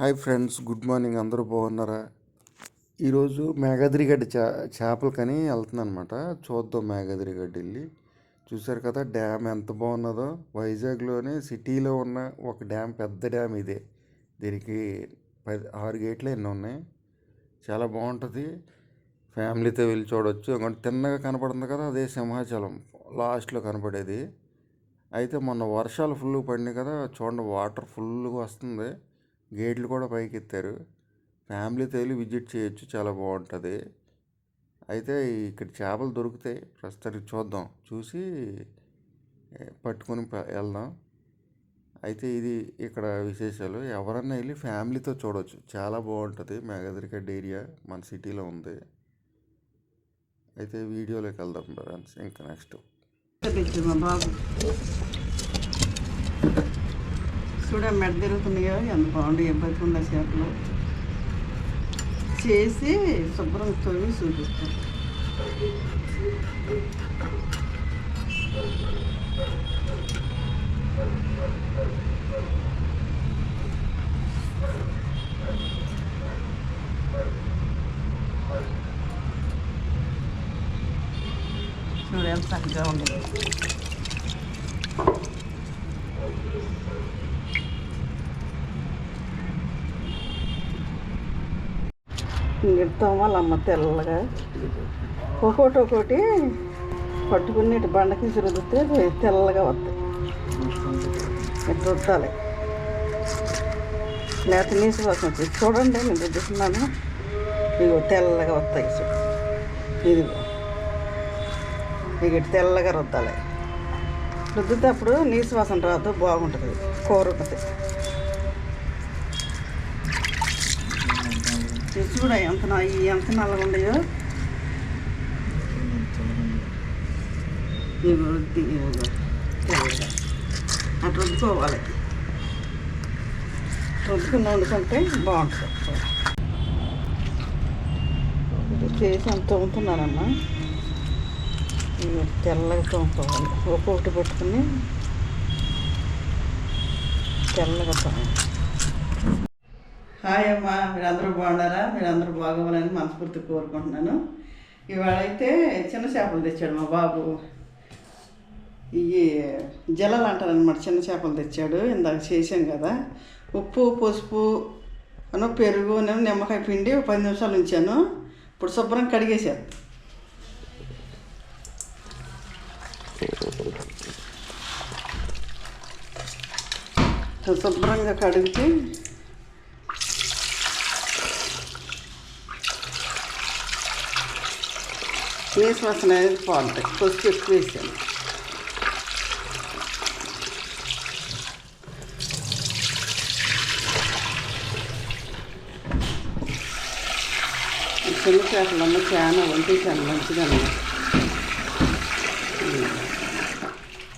Hi friends good morning. అందరూ బాగున్నారా? ఈరోజు మేఘాద్రిగడ్డ చే చేపలకని వెళ్తున్నాను అనమాట చూద్దాం మేఘాద్రిగడ్డ వెళ్ళి. చూసారు కదా డ్యామ్ ఎంత బాగున్నదో. వైజాగ్లోనే సిటీలో ఉన్న ఒక డ్యామ్ పెద్ద డ్యామ్ ఇదే. దీనికి పది ఆరు గేట్లు ఎన్ని ఉన్నాయి. చాలా బాగుంటుంది. ఫ్యామిలీతో వెళ్ళి చూడవచ్చు ఎందుకంటే తిన్నగా కనపడుతుంది కదా అదే సింహాచలం. లాస్ట్లో కనపడేది. అయితే మొన్న వర్షాలు ఫుల్ పడినాయి కదా చూడండి వాటర్ ఫుల్గా వస్తుంది. గేట్లు కూడా పైకి ఎత్తారు ఫ్యామిలీతో వెళ్ళి విజిట్ చేయొచ్చు చాలా బాగుంటుంది. అయితే ఇక్కడ చేపలు దొరుకుతాయి. ప్రస్తుతానికి చూద్దాం. చూసి పట్టుకొని వెళ్దాం. అయితే ఇది ఇక్కడ విశేషాలు. ఎవరన్నా వెళ్ళి ఫ్యామిలీతో చూడవచ్చు చాలా బాగుంటుంది. మేఘాద్రిగడ్డ ఏరియా మన సిటీలో ఉంది. అయితే వీడియోలోకి వెళ్దాం ఫ్రెండ్స్. ఇంకా నెక్స్ట్. చూడ మెడ తిరుగుతున్నాయో ఎంత బాగుండు ఇబ్బంది చేపలు. చేసి శుభ్రం తోవి చూపిస్తాం. చూడ ఎంత చక్కగా ఉండదు ఇంకెడతాం వాళ్ళమ్మ తెల్లగా. ఒక్కోటి ఒక్కోటి పట్టుకుని ఇటు బండకి రుద్దితే తెల్లగా వస్తాయి. ఇటు రుద్దాలి. లేకపోతే నీసు వాసన వచ్చేది. చూడండి నేను రుద్దుతున్నాను. ఇగో తెల్లగా వస్తాయి ఇదిగో. ఇక తెల్లగా రుద్దాలి. రుద్దితే అప్పుడు నీసు వాసన రాదు బాగుంటుంది. కూర ఉంటుంది చూడ ఎంత ఎంత నల్లగా ఉన్నాయో. ఇవి తెల్లగా అట్లా రుద్దుకోవాలి రుద్దుకుని వండుకుంటే బాగుంటుంది. చేసి అంత తోముతున్నానమ్మా ఇవి తెల్లగా తోముకోవాలి ఒక్కొక్కటి పెట్టుకుని తెల్లగా తోమాలి హాయ్ అమ్మా మీరందరూ బాగున్నారా? మీరందరూ బాగోవాలని మనస్ఫూర్తి కోరుకుంటున్నాను. ఇవాళ అయితే చిన్న చేపలు తెచ్చాడు మా బాబు. ఇవి జలలు అంటారు అనమాట చిన్న చేపలు తెచ్చాడు. ఇందాక చేసాం కదా. ఉప్పు పసుపు అను పెరుగు నేను నిమ్మకాయ పిండి పది నిమిషాలు ఉంచాను. ఇప్పుడు శుభ్రం కడిగేసాను శుభ్రంగా కడిగితే నీసు వాసన అనేది బాగుంటాయి పసుపు ఎక్కువ వేసాను చిన్న చేపలు చాలా వంటి చాలా మంచిగా అన్నమాట.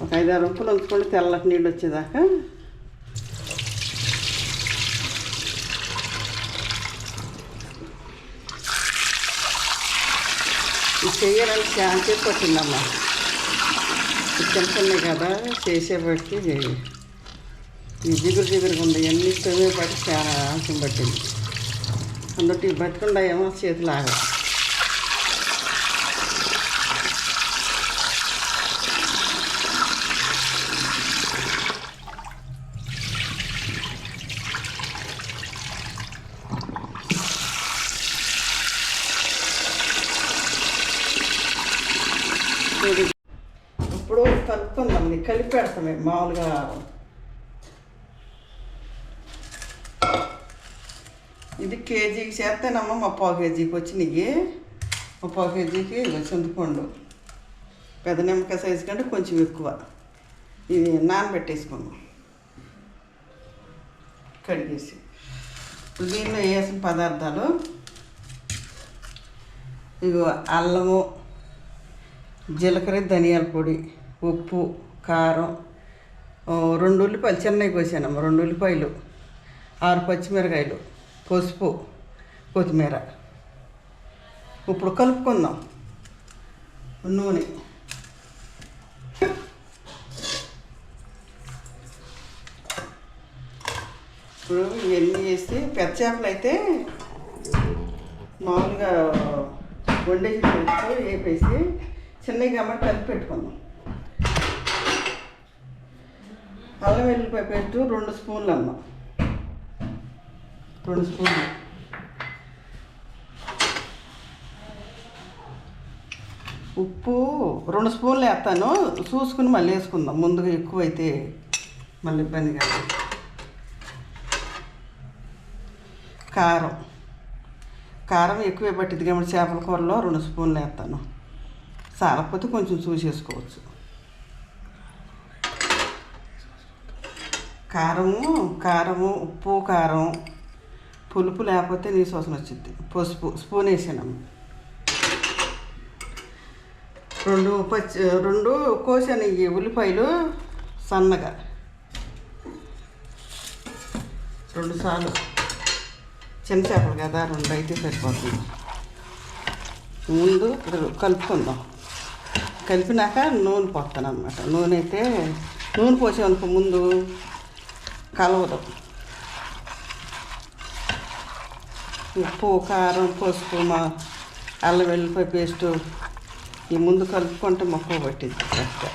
ఒక ఐదారు ఉప్పులు ఉంచుకుంటే తెల్లటి నీళ్ళు వచ్చేదాకా చేయాలని చెయ్యాలని చాలా సేపు పట్టిందమ్మా ఇది కదా చేసేపటికి ఈ జిగురు జిగురుగా ఉంది అన్ని పట్టి చాలా ఆశం పట్టింది. అందుకే బతుకుండా ఏమో చేతులాగా. ఇప్పుడు కలుపుకుందాం ఇది కలిపి పెడతామే మామూలుగా. ఇది కేజీకి చేస్తేనమ్మ మా పావు కేజీకి వచ్చినాయి. మా పావు కేజీకి చింతపండు. పెద్ద నిమ్మకాయ సైజు కంటే కొంచెం ఎక్కువ. ఇది నానబెట్టేసుకున్నాం కడిగేసి. ఇప్పుడు దీనిలో వేసిన పదార్థాలు. ఇగో అల్లము జీలకర్ర ధనియాల పొడి ఉప్పు కారం రెండు ఉల్లిపాయలు చిన్నవి కోసానమ్మ రెండు ఉల్లిపాయలు ఆరు పచ్చిమిరకాయలు పసుపు కొత్తిమీర. ఇప్పుడు కలుపుకుందాం నూనె. ఇప్పుడు ఇవన్నీ వేసి పెద్ద చేపలు అయితే మామూలుగా వండేసి వేపేసి చిన్నవి కాబట్టి కలిపి పెట్టుకుందాం. అల్లం వెల్లిపాయ పేస్ట్ రెండు స్పూన్లు అమ్మ రెండు స్పూన్లు. ఉప్పు రెండు స్పూన్లు వేస్తాను. చూసుకుని మళ్ళీ వేసుకుందాం. ముందుగా ఎక్కువైతే మళ్ళీ ఇబ్బంది కాదు. కారం. కారం ఎక్కువ పట్టింది కాబట్టి చేపల కూరలో రెండు స్పూన్లు వేస్తాను. సాలకపోతే కొంచెం చూసేసుకోవచ్చు కారము కారము ఉప్పు కారం పులుపు లేకపోతే నీ సోసన వచ్చింది పసుపు స్పూన్ వేసాను రెండు పచ్చి రెండు కోసాను ఈ ఉల్లిపాయలు సన్నగా రెండు సార్లు చిన్న చేపలు కదా రెండు అయితే సరిపోతుంది ముందు కలుపుకుందాం కలిపినాక నూనె పోస్తాను అనమాట నూనె అయితే నూనె పోసేవనుకో ముందు కలవదు. ఉప్పు కారం పసుపు మా అల్లం వెల్లిపాయ పేస్టు ఈ ముందు కలుపుకుంటే మొక్క పట్టింది కరెక్ట్.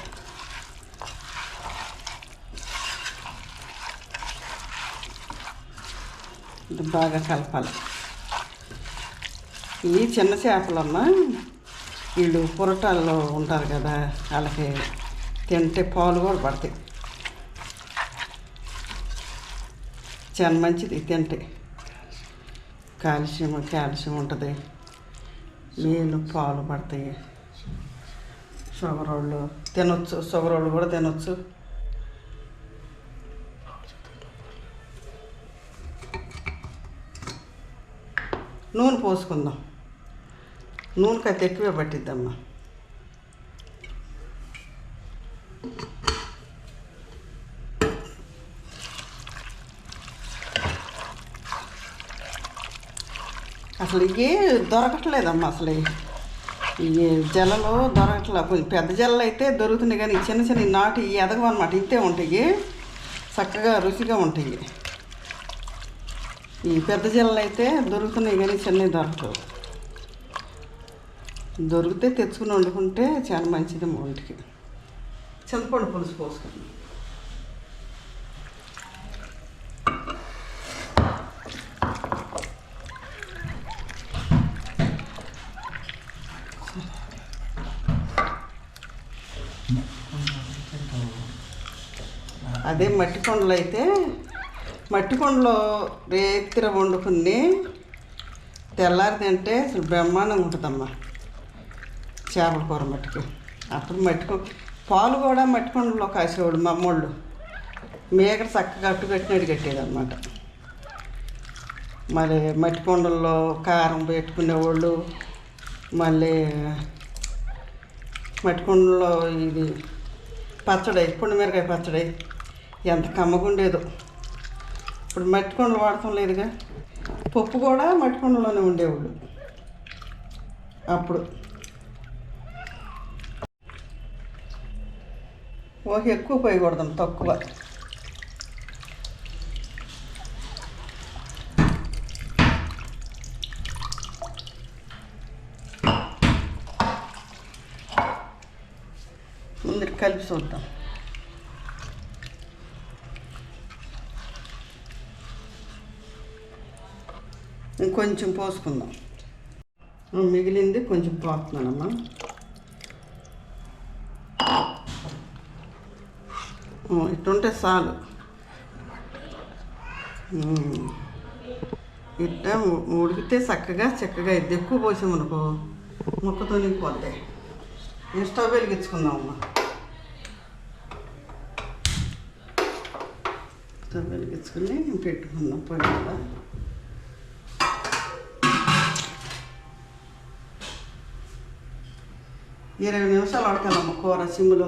ఇది బాగా కలపాలి. ఇవి చిన్న చేపలమ్మా. వీళ్ళు పొరటాల్లో ఉంటారు కదా వాళ్ళకి తింటే పాలు కూడా పడతాయి. చాలా మంచిది తింటే. కాల్షియం కాల్షియం ఉంటుంది. నీళ్ళు పాలు పడతాయి. షుగర్ వాళ్ళు తినొచ్చు షుగర్ వాళ్ళు కూడా తినొచ్చు. నూనె పోసుకుందాం. నూనె కత్తి ఎక్కువే పట్టిద్దమ్మా. అసలు ఇవి దొరకట్లేదమ్మా అసలు ఈ జలలు దొరకట్లే. పెద్ద జలలు అయితే దొరుకుతున్నాయి కానీ చిన్న చిన్న నాటి ఈ ఎదగవన్నమాట ఇంతే ఉంటాయి. చక్కగా రుచిగా ఉంటాయి. ఈ పెద్ద జల్లలు అయితే దొరుకుతున్నాయి కానీ చిన్నవి దొరకవు. దొరికితే తెచ్చుకుని వండుకుంటే చాలా మంచిది మా ఒంటికి చింతపండు పులుసు పోసుకున్నాం అదే మట్టి కొండలు అయితే మట్టి కొండలో రేతిర వండుకుని తెల్లారి తింటే అసలు బ్రహ్మాండంగా ఉంటుందమ్మా. చేపల కూర మట్టుకు. అప్పుడు మట్టి కొ- పాలు కూడా మట్టుకుండలో కాసేవాడు మా అమ్మోళ్ళు. మేకడ చక్కగా అట్టు కట్టినట్టు కట్టేదన్నమాట. మరి మట్టి కొండల్లో కారం పెట్టుకునేవాళ్ళు. మళ్ళీ మట్టి కొండలో ఇది పచ్చడి పుండి మిరకాయ పచ్చడి ఎంత కమ్మగుండేదో. ఇప్పుడు మట్టి కొండలు వాడటం లేదుగా. పప్పు కూడా మట్టి కొండలోనే ఉండేవాళ్ళు. అప్పుడు ఓకే ఎక్కువ పోయకూడదు తక్కువ. ముందు కలిపి చూద్దాం. ఇంకొంచెం పోసుకుందాం. మిగిలింది కొంచెం పోతున్నానమ్మా ఇట్టుంటే చాలు ఇట్ట ఉడికితే చక్కగా చక్కగా ఇది ఎక్కువ పోసామనుకో ముక్కతో నిండిపోతాయి నేను స్టవ్ వెలిగించుకుందాం అమ్మా స్టవ్ వెలిగించుకుని పెట్టుకుందాం పొయ్యి మీద. ఇరవై నిమిషాలు ఉడకాలమ్మ కూర సిమ్లో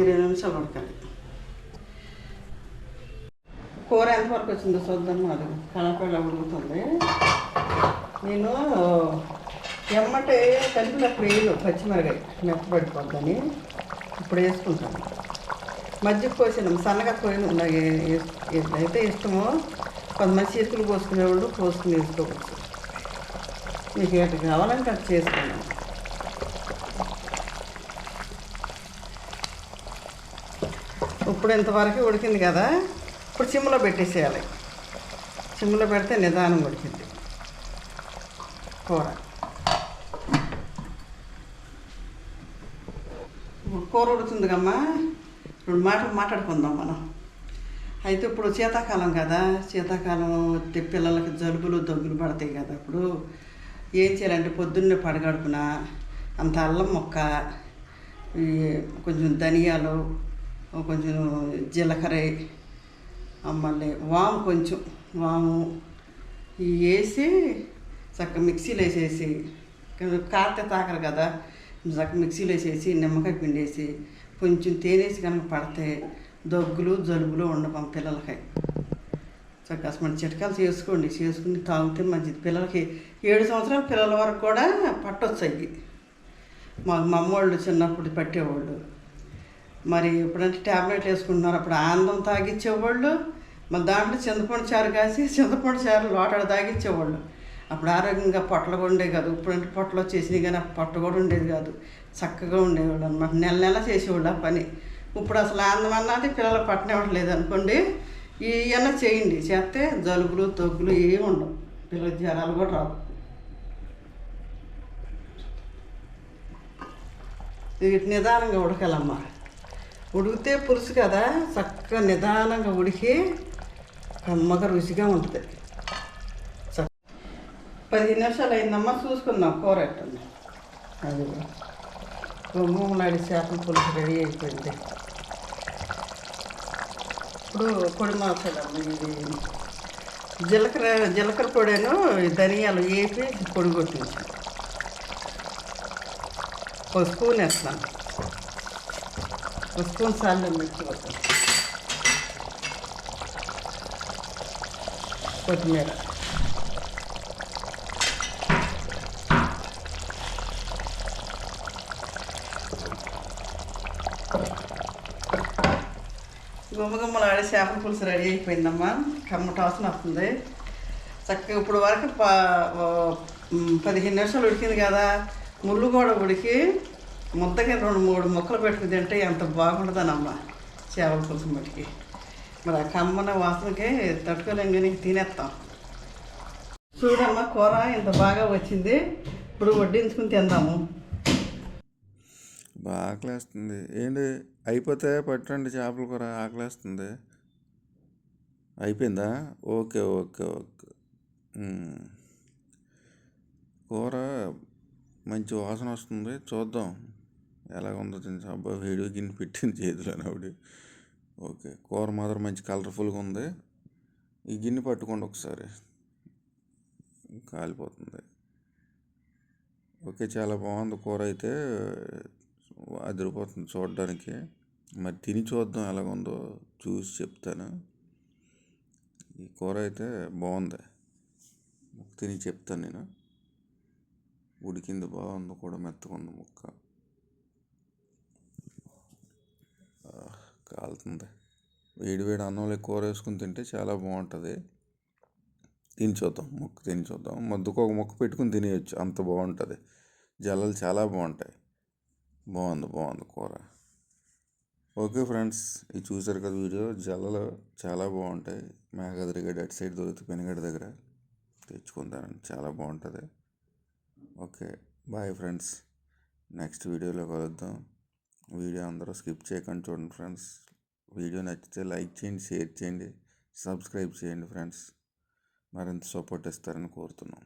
ఇరవై నిమిషాలు ఉడకాలి. కూర ఎంతవరకు వచ్చిందో చూద్దాం మాది కనపడ ఉడుకుతుంది. నేను ఎమ్మటే కలిపిన వేయలు పచ్చిమిరకాయ మెత్తపడిపోద్దని ఇప్పుడు వేసుకుంటాను. మజ్జిగ పోసిన సన్నగా పోయిన అలాగే అయితే ఇష్టమో కొంతమంది చీరకులు పోసుకునేవాళ్ళు పోసుకుని వేసుకోవచ్చు. మీకు ఎటు కావాలంటే అది చేసుకున్నాను ఇప్పుడు ఇంతవరకు ఉడికింది కదా ఇప్పుడు సిమ్లో పెట్టేసేయాలి. సిమ్లో పెడితే నిదానం ఉడికింది కూర. ఇప్పుడు కూర ఉడుతుంది కమ్మా. రెండు మాటలు మాట్లాడుకుందాం మనం. అయితే ఇప్పుడు శీతాకాలం కదా శీతాకాలం వస్తే పిల్లలకి జలుబులు దగ్గులు పడతాయి కదా ఇప్పుడు ఏం చేయాలంటే పొద్దున్నే పడగడుపున అంత అల్లం మొక్క కొంచెం ధనియాలు కొంచెం జీలకర్ర మళ్ళీ వాము కొంచెం వాము ఇవి వేసి చక్క మిక్సీలో వేసేసి కారితే తాకరు కదా చక్కగా మిక్సీలో వేసేసి నిమ్మకాయ పిండేసి కొంచెం తేనేసి కనుక పడితే దగ్గులు జలుబులు ఉండవు పిల్లలకి. చక్కగా మన చిట్కాలు చేసుకోండి చేసుకుని తాగితే మంచిది. పిల్లలకి ఏడు సంవత్సరాల పిల్లల వరకు కూడా పట్టొచ్చు అవి. మా మా అమ్మోళ్ళు చిన్నప్పుడు పట్టేవాళ్ళు. మరి ఇప్పుడంటే ట్యాబ్లెట్ వేసుకుంటున్నారు. అప్పుడు ఆనందం తాగిచ్చేవాళ్ళు మళ్ళీ దాంట్లో చింతపండు చారు కాసి చింతపండు చారు లోటాడు తాగిచ్చేవాళ్ళు. అప్పుడు ఆరోగ్యంగా పొట్టలు కూడా ఉండేవి కాదు. ఇప్పుడంటే పొట్టలు వచ్చేసినాయి కానీ ఆ పొట్ట కూడా ఉండేది కాదు. చక్కగా ఉండేవాళ్ళు అనమాట నెల నెల చేసేవాళ్ళు ఆ పని. ఇప్పుడు అసలు ఆనందం అన్నది పిల్లలు పట్టనివ్వట్లేదు అనుకోండి ఇవన్నీ చేయండి. చేస్తే జలుబులు తగ్గులు ఏమి ఉండవు. పిల్లల జ్వరాలు కూడా రావు. వీటి నిదానంగా ఉడకాలమ్మా. ఉడికితే పులుసు కదా చక్కగా నిదానంగా ఉడికి కమ్మగా రుచిగా ఉంటుంది. చక్క పదిహేను నిమిషాలు అయిందమ్మా చూసుకుందాం కూర ఎట్టండి అది మూలాడి చేపల పులుసు రెడీ అయిపోయింది. ఇప్పుడు పొడి మసాలమ్మ ఇది. జీలకర్ర జీలకర్ర పొడిను ధనియాలు వేపి పొడి కొట్టించాను. ఒక స్పూన్ వేస్తాను. ఒక స్పూన్ సార్లు మిర్చిపోతాను కొత్తిమీర గుమ్మగుమ్మలాడే చేపల పులుసు రెడీ అయిపోయిందమ్మా కమ్మట వాసన వస్తుంది చక్కగా ఇప్పుడు వరకు ప పదిహేను నిమిషాలు ఉడికింది కదా ముళ్ళు కూడా ఉడికి ముద్దగా రెండు మూడు ముక్కలు పెట్టుకుని తింటే ఎంత బాగుంటుందనమ్మా చేపల పులుసు మట్టికి మరి ఆ కమ్మన వాసనకి తట్టుకోలేం కానీ తినేస్తాం చూడమ్మా కూర ఇంత బాగా వచ్చింది. ఇప్పుడు వడ్డించుకుని తిందాము. బాగా ఆకలేస్తుంది ఏంటి అయిపోతే పట్టండి చేపల కూర ఆకలేస్తుంది. అయిపోయిందా? Okay okay okay. కూర మంచి వాసన వస్తుంది. చూద్దాం. ఎలాగుందో ఉందో అబ్బా వీడియో గిన్నె పెట్టింది చేతిలో ఆవిడ. ఓకే కూర మాత్రం మంచి కలర్ఫుల్గా ఉంది. ఈ గిన్నె పట్టుకోండి ఒకసారి. కాలిపోతుంది. ఓకే చాలా బాగుంది కూర అయితే. అదిరిపోతుంది చూడడానికి. మరి తిని చూద్దాం ఎలాగుందో చూసి చెప్తాను. ఈ కూర అయితే బాగుంది. తిని చెప్తాను నేను. ఉడికింది బాగుంది కూడా మెత్తగా ఉంది ముక్క ఆ, కాలుతుంది. వేడి వేడి అన్నంలో కూర వేసుకుని తింటే చాలా బాగుంటుంది. తిని చూద్దాం. ముక్క తిని చూద్దాం. మధ్యకు ఒక ముక్క పెట్టుకుని తినేయచ్చు. అంత బాగుంటుంది. జల్లలు చాలా బాగుంటాయి. బాగుంది బాగుంది కూర. ఓకే ఫ్రెండ్స్ ఇది చూసారు కదా వీడియో. జల్లలు చాలా బాగుంటాయి. మేఘాద్రిగడ్డ అటు సైడ్ దొరుకుతుంది పెనుగడ్డ దగ్గర తెచ్చుకుంటాను చాలా బాగుంటుంది. Okay bye friends. నెక్స్ట్ వీడియోలో కలుద్దాం. వీడియో అందరూ స్కిప్ చేయకుండా చూడండి ఫ్రెండ్స్. వీడియో నచ్చితే లైక్ చేయండి షేర్ చేయండి సబ్స్క్రైబ్ చేయండి ఫ్రెండ్స్. మరింత సపోర్ట్ ఇస్తారని కోరుతున్నాం.